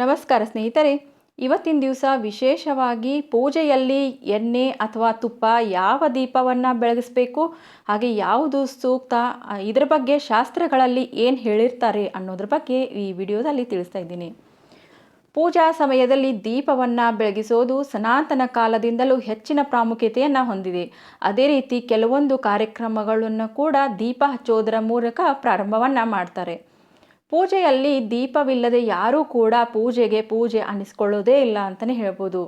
ನಮಸ್ಕಾರ ಸ್ನೇಹಿತರೆ, ಇವತ್ತಿನ ದಿವಸ ವಿಶೇಷವಾಗಿ ಪೂಜೆಯಲ್ಲಿ ಎಣ್ಣೆ ಅಥವಾ ತುಪ್ಪ ಯಾವ ದೀಪವನ್ನು ಬೆಳಗಿಸ್ಬೇಕು, ಹಾಗೆ ಯಾವುದು ಸೂಕ್ತ ಇದರ ಬಗ್ಗೆ ಶಾಸ್ತ್ರಗಳಲ್ಲಿ ಏನು ಹೇಳಿರ್ತಾರೆ ಅನ್ನೋದ್ರ ಬಗ್ಗೆ ಈ ವಿಡಿಯೋದಲ್ಲಿ ತಿಳಿಸ್ತಾ ಇದ್ದೀನಿ. ಪೂಜಾ ಸಮಯದಲ್ಲಿ ದೀಪವನ್ನು ಬೆಳಗಿಸೋದು ಸನಾತನ ಕಾಲದಿಂದಲೂ ಹೆಚ್ಚಿನ ಪ್ರಾಮುಖ್ಯತೆಯನ್ನು ಹೊಂದಿದೆ. ಅದೇ ರೀತಿ ಕೆಲವೊಂದು ಕಾರ್ಯಕ್ರಮಗಳನ್ನು ಕೂಡ ದೀಪ ಹಚ್ಚೋದರ ಮೂಲಕ ಪ್ರಾರಂಭವನ್ನು ಮಾಡ್ತಾರೆ. ಪೂಜೆಯಲ್ಲಿ ದೀಪವಿಲ್ಲದೆ ಯಾರೂ ಕೂಡ ಪೂಜೆಗೆ ಪೂಜೆ ಅನ್ನಿಸ್ಕೊಳ್ಳೋದೇ ಇಲ್ಲ ಅಂತಲೇ ಹೇಳ್ಬೋದು.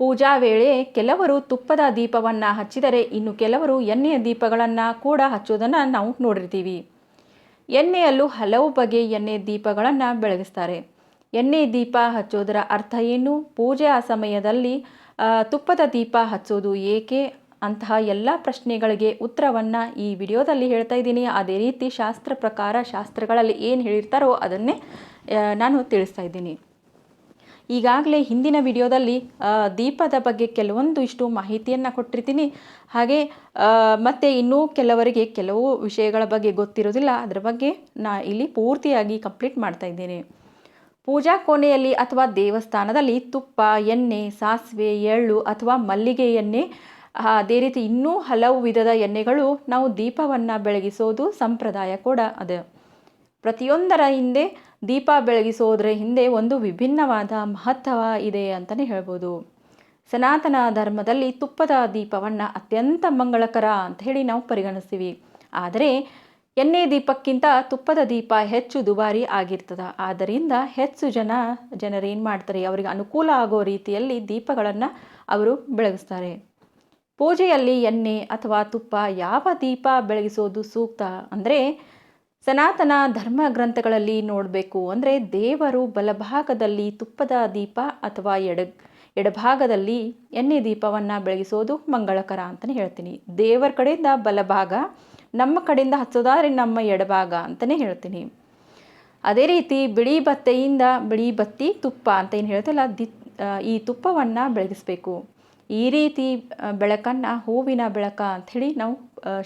ಪೂಜಾ ವೇಳೆ ಕೆಲವರು ತುಪ್ಪದ ದೀಪವನ್ನು ಹಚ್ಚಿದರೆ ಇನ್ನು ಕೆಲವರು ಎಣ್ಣೆಯ ದೀಪಗಳನ್ನು ಕೂಡ ಹಚ್ಚೋದನ್ನು ನಾವು ನೋಡಿರ್ತೀವಿ. ಎಣ್ಣೆಯಲ್ಲೂ ಹಲವು ಬಗೆಯ ಎಣ್ಣೆ ದೀಪಗಳನ್ನು ಬೆಳಗಿಸ್ತಾರೆ. ಎಣ್ಣೆ ದೀಪ ಹಚ್ಚೋದರ ಅರ್ಥ ಏನು? ಪೂಜೆ ಆ ಸಮಯದಲ್ಲಿ ತುಪ್ಪದ ದೀಪ ಹಚ್ಚೋದು ಏಕೆ? ಅಂತಹ ಎಲ್ಲ ಪ್ರಶ್ನೆಗಳಿಗೆ ಉತ್ತರವನ್ನು ಈ ವಿಡಿಯೋದಲ್ಲಿ ಹೇಳ್ತಾ ಇದ್ದೀನಿ. ಅದೇ ರೀತಿ ಶಾಸ್ತ್ರ ಪ್ರಕಾರ ಶಾಸ್ತ್ರಗಳಲ್ಲಿ ಏನು ಹೇಳಿರ್ತಾರೋ ಅದನ್ನೇ ನಾನು ತಿಳಿಸ್ತಾ ಇದ್ದೀನಿ. ಈಗಾಗಲೇ ಹಿಂದಿನ ವಿಡಿಯೋದಲ್ಲಿ ದೀಪದ ಬಗ್ಗೆ ಕೆಲವೊಂದು ಇಷ್ಟು ಮಾಹಿತಿಯನ್ನು ಕೊಟ್ಟಿರ್ತೀನಿ. ಹಾಗೆ ಮತ್ತು ಇನ್ನೂ ಕೆಲವರಿಗೆ ಕೆಲವು ವಿಷಯಗಳ ಬಗ್ಗೆ ಗೊತ್ತಿರೋದಿಲ್ಲ ಅದರ ಬಗ್ಗೆ ನಾ ಇಲ್ಲಿ ಪೂರ್ತಿಯಾಗಿ ಕಂಪ್ಲೀಟ್ ಮಾಡ್ತಾ ಇದ್ದೇನೆ. ಪೂಜಾ ಕೋಣೆಯಲ್ಲಿ ಅಥವಾ ದೇವಸ್ಥಾನದಲ್ಲಿ ತುಪ್ಪ, ಎಣ್ಣೆ, ಸಾಸಿವೆ, ಎಳ್ಳು ಅಥವಾ ಮಲ್ಲಿಗೆ ಎಣ್ಣೆ ಅದೇ ರೀತಿ ಇನ್ನೂ ಹಲವು ವಿಧದ ಎಣ್ಣೆಗಳು ನಾವು ದೀಪವನ್ನು ಬೆಳಗಿಸೋದು ಸಂಪ್ರದಾಯ ಕೂಡ ಅದು. ಪ್ರತಿಯೊಂದರ ಹಿಂದೆ ದೀಪ ಬೆಳಗಿಸೋದ್ರ ಹಿಂದೆ ಒಂದು ವಿಭಿನ್ನವಾದ ಮಹತ್ವ ಇದೆ ಅಂತಲೇ ಹೇಳ್ಬೋದು. ಸನಾತನ ಧರ್ಮದಲ್ಲಿ ತುಪ್ಪದ ದೀಪವನ್ನು ಅತ್ಯಂತ ಮಂಗಳಕರ ಅಂತ ಹೇಳಿ ನಾವು ಪರಿಗಣಿಸ್ತೀವಿ. ಆದರೆ ಎಣ್ಣೆ ದೀಪಕ್ಕಿಂತ ತುಪ್ಪದ ದೀಪ ಹೆಚ್ಚು ದುಬಾರಿ ಆಗಿರ್ತದೆ. ಆದ್ದರಿಂದ ಹೆಚ್ಚು ಜನ, ಜನರೇನು ಮಾಡ್ತಾರೆ, ಅವರಿಗೆ ಅನುಕೂಲ ಆಗೋ ರೀತಿಯಲ್ಲಿ ದೀಪಗಳನ್ನು ಅವರು ಬೆಳಗಿಸ್ತಾರೆ. ಪೂಜೆಯಲ್ಲಿ ಎಣ್ಣೆ ಅಥವಾ ತುಪ್ಪ ಯಾವ ದೀಪ ಬೆಳಗಿಸೋದು ಸೂಕ್ತ? ಅಂದರೆ ಸನಾತನ ಧರ್ಮ ಗ್ರಂಥಗಳಲ್ಲಿ ನೋಡಬೇಕು ಅಂದರೆ ದೇವರು ಬಲಭಾಗದಲ್ಲಿ ತುಪ್ಪದ ದೀಪ ಅಥವಾ ಎಡ, ಎಡಭಾಗದಲ್ಲಿ ಎಣ್ಣೆ ದೀಪವನ್ನು ಬೆಳಗಿಸೋದು ಮಂಗಳಕರ ಅಂತಲೇ ಹೇಳ್ತೀನಿ. ದೇವರ ಕಡೆಯಿಂದ ಬಲಭಾಗ, ನಮ್ಮ ಕಡೆಯಿಂದ ಹಚ್ಚೋದಾದ್ರೆ ನಮ್ಮ ಎಡಭಾಗ ಅಂತಲೇ ಹೇಳ್ತೀನಿ. ಅದೇ ರೀತಿ ಬಿಳಿ ಬತ್ತೆಯಿಂದ ಬಿಳಿ ಬತ್ತಿ ತುಪ್ಪ ಅಂತ ಏನು ಹೇಳ್ತಲ್ಲ, ದಿ ಈ ತುಪ್ಪವನ್ನು ಬೆಳಗಿಸ್ಬೇಕು. ಈ ರೀತಿ ಬೆಳಕನ್ನು, ಹೂವಿನ ಬೆಳಕ ಅಂಥೇಳಿ ನಾವು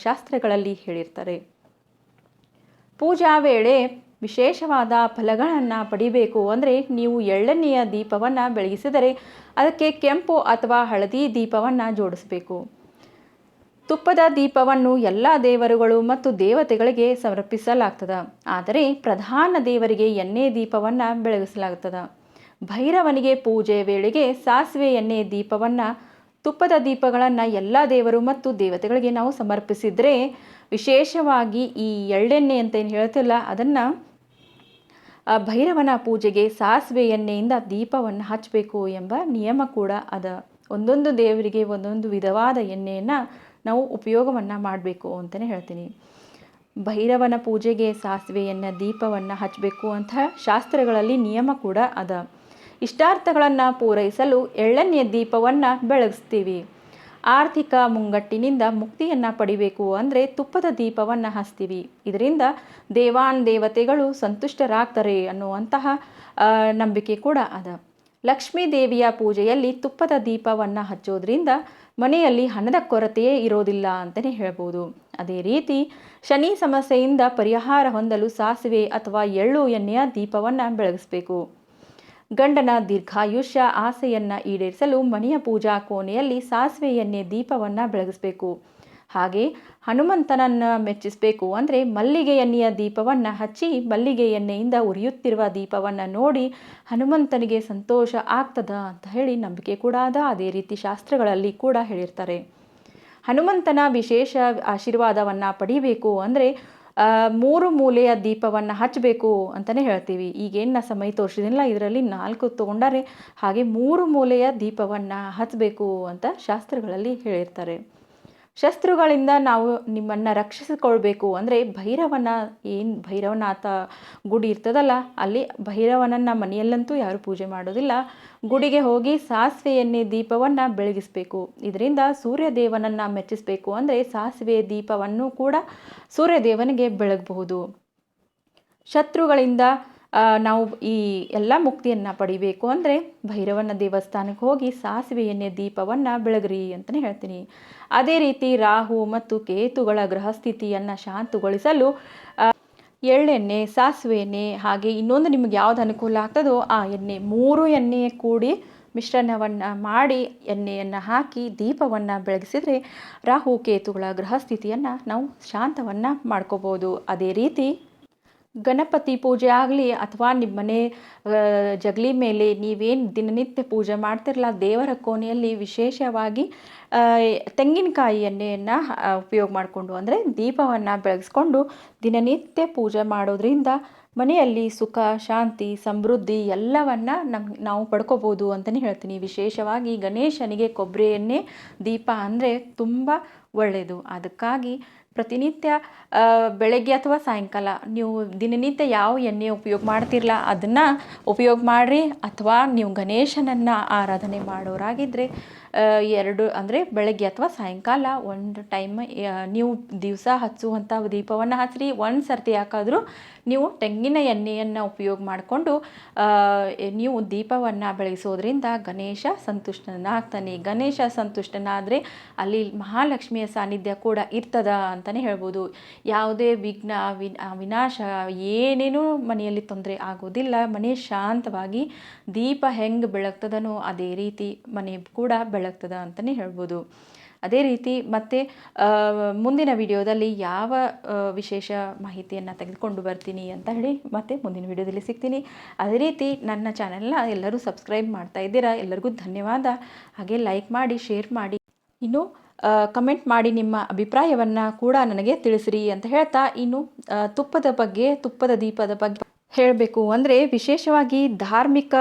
ಶಾಸ್ತ್ರಗಳಲ್ಲಿ ಹೇಳಿರ್ತಾರೆ. ಪೂಜಾ ವೇಳೆ ವಿಶೇಷವಾದ ಫಲಗಳನ್ನು ಪಡಿಬೇಕು ಅಂದರೆ ನೀವು ಎಳ್ಳೆಣ್ಣೆಯ ದೀಪವನ್ನು ಬೆಳಗಿಸಿದರೆ ಅದಕ್ಕೆ ಕೆಂಪು ಅಥವಾ ಹಳದಿ ದೀಪವನ್ನು ಜೋಡಿಸಬೇಕು. ತುಪ್ಪದ ದೀಪವನ್ನು ಎಲ್ಲ ದೇವರುಗಳು ಮತ್ತು ದೇವತೆಗಳಿಗೆ ಸಮರ್ಪಿಸಲಾಗ್ತದ. ಆದರೆ ಪ್ರಧಾನ ದೇವರಿಗೆ ಎಣ್ಣೆ ದೀಪವನ್ನು ಬೆಳಗಿಸಲಾಗ್ತದ. ಭೈರವನಿಗೆ ಪೂಜೆ ವೇಳೆಗೆ ಸಾಸಿವೆ ಎಣ್ಣೆ ದೀಪವನ್ನು ತುಪ್ಪದ ದೀಪಗಳನ್ನು ಎಲ್ಲ ದೇವರು ಮತ್ತು ದೇವತೆಗಳಿಗೆ ನಾವು ಸಮರ್ಪಿಸಿದರೆ ವಿಶೇಷವಾಗಿ ಈ ಎಳ್ಳೆಣ್ಣೆ ಅಂತ ಏನು ಹೇಳ್ತಿಲ್ಲ, ಅದನ್ನು ಭೈರವನ ಪೂಜೆಗೆ ಸಾಸಿವೆ ಎಣ್ಣೆಯಿಂದ ದೀಪವನ್ನು ಹಚ್ಚಬೇಕು ಎಂಬ ನಿಯಮ ಕೂಡ ಅದ. ಒಂದೊಂದು ದೇವರಿಗೆ ಒಂದೊಂದು ವಿಧವಾದ ಎಣ್ಣೆಯನ್ನು ನಾವು ಉಪಯೋಗವನ್ನು ಮಾಡಬೇಕು ಅಂತಲೇ ಹೇಳ್ತೀನಿ. ಭೈರವನ ಪೂಜೆಗೆ ಸಾಸಿವೆಯನ್ನು ದೀಪವನ್ನು ಹಚ್ಚಬೇಕು ಅಂತ ಶಾಸ್ತ್ರಗಳಲ್ಲಿ ನಿಯಮ ಕೂಡ ಅದ. ಇಷ್ಟಾರ್ಥಗಳನ್ನು ಪೂರೈಸಲು ಎಳ್ಳನೆಯ ದೀಪವನ್ನು ಬೆಳಗಿಸ್ತೀವಿ. ಆರ್ಥಿಕ ಮುಂಗಟ್ಟಿನಿಂದ ಮುಕ್ತಿಯನ್ನು ಪಡಿಬೇಕು ಅಂದರೆ ತುಪ್ಪದ ದೀಪವನ್ನು ಹಚ್ತೀವಿ. ಇದರಿಂದ ದೇವಾನ್ ದೇವತೆಗಳು ಸಂತುಷ್ಟರಾಗ್ತಾರೆ ಅನ್ನುವಂತಹ ನಂಬಿಕೆ ಕೂಡ ಅದ. ಲಕ್ಷ್ಮೀ ದೇವಿಯ ಪೂಜೆಯಲ್ಲಿ ತುಪ್ಪದ ದೀಪವನ್ನು ಹಚ್ಚೋದ್ರಿಂದ ಮನೆಯಲ್ಲಿ ಹಣದ ಕೊರತೆಯೇ ಇರೋದಿಲ್ಲ ಅಂತಲೇ ಹೇಳ್ಬೋದು. ಅದೇ ರೀತಿ ಶನಿ ಸಮಸ್ಯೆಯಿಂದ ಪರಿಹಾರ ಹೊಂದಲು ಸಾಸಿವೆ ಅಥವಾ ಎಳ್ಳು ಎಣ್ಣೆಯ ದೀಪವನ್ನು ಬೆಳಗಿಸಬೇಕು. ಗಂಡನ ದೀರ್ಘಾಯುಷ್ಯ ಆಸೆಯನ್ನು ಈಡೇರಿಸಲು ಮನೆಯ ಪೂಜಾ ಕೋಣೆಯಲ್ಲಿ ಸಾಸಿವೆಯನ್ನೇ ದೀಪವನ್ನು ಬೆಳಗಿಸಬೇಕು. ಹಾಗೆ ಹನುಮಂತನನ್ನು ಮೆಚ್ಚಿಸಬೇಕು ಅಂದರೆ ಮಲ್ಲಿಗೆ ಎಣ್ಣೆಯ ದೀಪವನ್ನು ಹಚ್ಚಿ ಮಲ್ಲಿಗೆ ಎಣ್ಣೆಯಿಂದ ಉರಿಯುತ್ತಿರುವ ದೀಪವನ್ನು ನೋಡಿ ಹನುಮಂತನಿಗೆ ಸಂತೋಷ ಆಗ್ತದ ಅಂತ ಹೇಳಿ ನಂಬಿಕೆ ಕೂಡ ಅದ. ಅದೇ ರೀತಿ ಶಾಸ್ತ್ರಗಳಲ್ಲಿ ಕೂಡ ಹೇಳಿರ್ತಾರೆ. ಹನುಮಂತನ ವಿಶೇಷ ಆಶೀರ್ವಾದವನ್ನು ಪಡಿಬೇಕು ಅಂದರೆ ಮೂರು ಮೂಲೆಯ ದೀಪವನ್ನು ಹಚ್ಚಬೇಕು ಅಂತಲೇ ಹೇಳ್ತೀವಿ. ಈಗೇನು ನಾ ಸಮಯ ತೋರಿಸಿದಿಲ್ಲ ಇದರಲ್ಲಿ ನಾಲ್ಕು ತೊಗೊಂಡಾರೆ ಹಾಗೆ ಮೂರು ಮೂಲೆಯ ದೀಪವನ್ನು ಹಚ್ಚಬೇಕು ಅಂತ ಶಾಸ್ತ್ರಗಳಲ್ಲಿ ಹೇಳಿರ್ತಾರೆ. ಶಸ್ತ್ರುಗಳಿಂದ ನಾವು ನಿಮ್ಮನ್ನು ರಕ್ಷಿಸಿಕೊಳ್ಬೇಕು. ಅಂದರೆ ಭೈರವನ ಏನು ಭೈರವನಾಥ ಗುಡಿ ಇರ್ತದಲ್ಲ, ಅಲ್ಲಿ ಭೈರವನನ್ನು ಮನೆಯಲ್ಲಂತೂ ಯಾರು ಪೂಜೆ ಮಾಡೋದಿಲ್ಲ. ಗುಡಿಗೆ ಹೋಗಿ ಸಾಸಿವೆ ಎಣ್ಣೆ ದೀಪವನ್ನು ಬೆಳಗಿಸಬೇಕು. ಇದರಿಂದ ಸೂರ್ಯದೇವನನ್ನು ಮೆಚ್ಚಿಸಬೇಕು. ಅಂದರೆ ಸಾಸಿವೆ ದೀಪವನ್ನು ಕೂಡ ಸೂರ್ಯದೇವನಿಗೆ ಬೆಳಗಬಹುದು. ಶತ್ರುಗಳಿಂದ ನಾವು ಈ ಎಲ್ಲ ಮುಕ್ತಿಯನ್ನು ಪಡಿಬೇಕು ಅಂದರೆ ಭೈರವನ ದೇವಸ್ಥಾನಕ್ಕೆ ಹೋಗಿ ಸಾಸಿವೆ ಎಣ್ಣೆ ದೀಪವನ್ನು ಬೆಳಗ್ರಿ ಅಂತಲೇ ಹೇಳ್ತೀನಿ. ಅದೇ ರೀತಿ ರಾಹು ಮತ್ತು ಕೇತುಗಳ ಗ್ರಹಸ್ಥಿತಿಯನ್ನು ಶಾಂತಗೊಳಿಸಲು ಎಳ್ಳೆಣ್ಣೆ, ಸಾಸಿವೆ ಎಣ್ಣೆ, ಹಾಗೆ ಇನ್ನೊಂದು ನಿಮಗೆ ಯಾವ್ದು ಅನುಕೂಲ ಆಗ್ತದೋ ಆ ಎಣ್ಣೆ, ಮೂರು ಎಣ್ಣೆ ಕೂಡಿ ಮಿಶ್ರಣವನ್ನು ಮಾಡಿ ಎಣ್ಣೆಯನ್ನು ಹಾಕಿ ದೀಪವನ್ನು ಬೆಳಗಿಸಿದರೆ ರಾಹು ಕೇತುಗಳ ಗ್ರಹ ಸ್ಥಿತಿಯನ್ನು ನಾವು ಶಾಂತವನ್ನು ಮಾಡ್ಕೋಬೋದು. ಅದೇ ರೀತಿ ಗಣಪತಿ ಪೂಜೆ ಆಗಲಿ ಅಥವಾ ನಿಮ್ಮ ಮನೆ ಜಗಲಿ ಮೇಲೆ ನೀವೇನು ದಿನನಿತ್ಯ ಪೂಜೆ ಮಾಡ್ತಿರಲ್ಲ ದೇವರ ಕೋಣೆಯಲ್ಲಿ ವಿಶೇಷವಾಗಿ ತೆಂಗಿನಕಾಯಿ ಎಣ್ಣೆಯನ್ನು ಉಪಯೋಗ ಮಾಡಿಕೊಂಡು ಅಂದರೆ ದೀಪವನ್ನು ಬೆಳಗಿಸ್ಕೊಂಡು ದಿನನಿತ್ಯ ಪೂಜೆ ಮಾಡೋದ್ರಿಂದ ಮನೆಯಲ್ಲಿ ಸುಖ, ಶಾಂತಿ, ಸಮೃದ್ಧಿ ಎಲ್ಲವನ್ನು ನಮ್, ನಾವು ಪಡ್ಕೋಬೋದು ಅಂತಲೇ ಹೇಳ್ತೀನಿ. ವಿಶೇಷವಾಗಿ ಗಣೇಶನಿಗೆ ಕೊಬ್ಬರಿ ಎಣ್ಣೆ, ದೀಪ ಅಂದರೆ ತುಂಬ ಒಳ್ಳೆಯದು ಅದಕ್ಕಾಗಿ ಪ್ರತಿನಿತ್ಯ ಬೆಳಗ್ಗೆ ಅಥವಾ ಸಾಯಂಕಾಲ ನೀವು ದಿನನಿತ್ಯ ಯಾವ ಎಣ್ಣೆ ಉಪಯೋಗ ಮಾಡ್ತಿರಲ್ಲ ಅದನ್ನು ಉಪಯೋಗ ಮಾಡಿರಿ. ಅಥವಾ ನೀವು ಗಣೇಶನನ್ನು ಆರಾಧನೆ ಮಾಡೋರಾಗಿದ್ದರೆ ಎರಡು ಅಂದರೆ ಬೆಳಗ್ಗೆ ಅಥವಾ ಸಾಯಂಕಾಲ ಒಂದು ಟೈಮ್ ನೀವು ದಿವಸ ಹಚ್ಚುವಂಥ ದೀಪವನ್ನು ಹಚ್ಚಿರಿ ಒಂದು ಸರ್ತಿ ಯಾಕಾದರೂ ನೀವು ತೆಂಗಿನ ಎಣ್ಣೆಯನ್ನು ಉಪಯೋಗ ಮಾಡಿಕೊಂಡು ನೀವು ದೀಪವನ್ನು ಬೆಳಗಿಸೋದ್ರಿಂದ ಗಣೇಶ ಸಂತುಷ್ಟನಾಗ್ತಾನೆ. ಗಣೇಶ ಸಂತುಷ್ಟನಾದರೆ ಅಲ್ಲಿ ಮಹಾಲಕ್ಷ್ಮಿಯ ಸಾನ್ನಿಧ್ಯ ಕೂಡ ಇರ್ತದ ಅಂತಲೇ ಹೇಳ್ಬೋದು. ಯಾವುದೇ ವಿಘ್ನ ವಿನಾಶ, ಏನೇನೂ ಮನೆಯಲ್ಲಿ ತೊಂದರೆ ಆಗೋದಿಲ್ಲ. ಮನೆ ಶಾಂತವಾಗಿ ದೀಪ ಹೆಂಗೆ ಬೆಳಗ್ತದನೋ ಅದೇ ರೀತಿ ಮನೆ ಕೂಡ ಬೆಳಗ್ತದ ಅಂತಲೇ ಹೇಳ್ಬೋದು. ಅದೇ ರೀತಿ ಮತ್ತೆ ಮುಂದಿನ ವಿಡಿಯೋದಲ್ಲಿ ಯಾವ ವಿಶೇಷ ಮಾಹಿತಿಯನ್ನು ತೆಗೆದುಕೊಂಡು ಬರ್ತೀನಿ ಅಂತ ಹೇಳಿ ಮತ್ತೆ ಮುಂದಿನ ವಿಡಿಯೋದಲ್ಲಿ ಸಿಗ್ತೀನಿ. ಅದೇ ರೀತಿ ನನ್ನ ಚಾನೆಲ್ನ ಎಲ್ಲರೂ ಸಬ್ಸ್ಕ್ರೈಬ್ ಮಾಡ್ತಾ ಇದ್ದೀರಾ, ಎಲ್ಲರಿಗೂ ಧನ್ಯವಾದ. ಹಾಗೆ ಲೈಕ್ ಮಾಡಿ, ಶೇರ್ ಮಾಡಿ. ಇನ್ನು ಕಮೆಂಟ್ ಮಾಡಿ ನಿಮ್ಮ ಅಭಿಪ್ರಾಯವನ್ನು ಕೂಡ ನನಗೆ ತಿಳಿಸಿರಿ ಅಂತ ಹೇಳ್ತಾ ಇನ್ನು ತುಪ್ಪದ ಬಗ್ಗೆ, ತುಪ್ಪದ ದೀಪದ ಬಗ್ಗೆ ಹೇಳಬೇಕು ಅಂದರೆ ವಿಶೇಷವಾಗಿ ಧಾರ್ಮಿಕ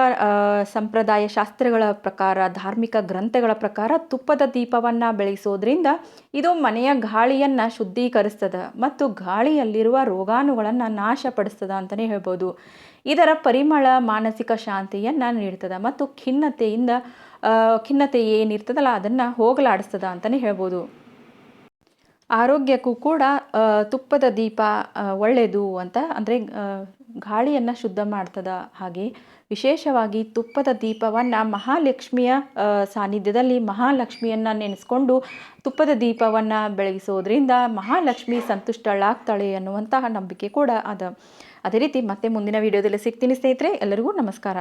ಸಂಪ್ರದಾಯ ಶಾಸ್ತ್ರಗಳ ಪ್ರಕಾರ, ಧಾರ್ಮಿಕ ಗ್ರಂಥಗಳ ಪ್ರಕಾರ ತುಪ್ಪದ ದೀಪವನ್ನು ಬೆಳೆಸೋದ್ರಿಂದ ಇದು ಮನೆಯ ಗಾಳಿಯನ್ನು ಶುದ್ಧೀಕರಿಸ್ತದೆ ಮತ್ತು ಗಾಳಿಯಲ್ಲಿರುವ ರೋಗಾಣುಗಳನ್ನು ನಾಶಪಡಿಸ್ತದೆ ಅಂತಲೇ ಹೇಳ್ಬೋದು. ಇದರ ಪರಿಮಳ, ಮಾನಸಿಕ ಶಾಂತಿಯನ್ನು ನೀಡ್ತದೆ ಮತ್ತು ಖಿನ್ನತೆಯಿಂದ ಖಿನ್ನತೆ ಏನಿರ್ತದಲ್ಲ ಅದನ್ನು ಹೋಗಲಾಡಿಸ್ತದೆ ಅಂತಲೇ ಹೇಳ್ಬೋದು. ಆರೋಗ್ಯಕ್ಕೂ ಕೂಡ ತುಪ್ಪದ ದೀಪ ಒಳ್ಳೆಯದು ಅಂತ, ಅಂದರೆ ಗಾಳಿಯನ್ನು ಶುದ್ಧ ಮಾಡ್ತದ ಹಾಗೆ. ವಿಶೇಷವಾಗಿ ತುಪ್ಪದ ದೀಪವನ್ನು ಮಹಾಲಕ್ಷ್ಮಿಯ ಸಾನ್ನಿಧ್ಯದಲ್ಲಿ ಮಹಾಲಕ್ಷ್ಮಿಯನ್ನು ನೆನೆಸ್ಕೊಂಡು ತುಪ್ಪದ ದೀಪವನ್ನು ಬೆಳಗಿಸೋದ್ರಿಂದ ಮಹಾಲಕ್ಷ್ಮಿ ಸಂತುಷ್ಟಳಾಗ್ತಾಳೆ ಅನ್ನುವಂತಹ ನಂಬಿಕೆ ಕೂಡ ಅದ. ಅದೇ ರೀತಿ ಮತ್ತೆ ಮುಂದಿನ ವಿಡಿಯೋದಲ್ಲಿ ಸಿಗ್ತೀನಿ ಸ್ನೇಹಿತರೆ, ಎಲ್ಲರಿಗೂ ನಮಸ್ಕಾರ.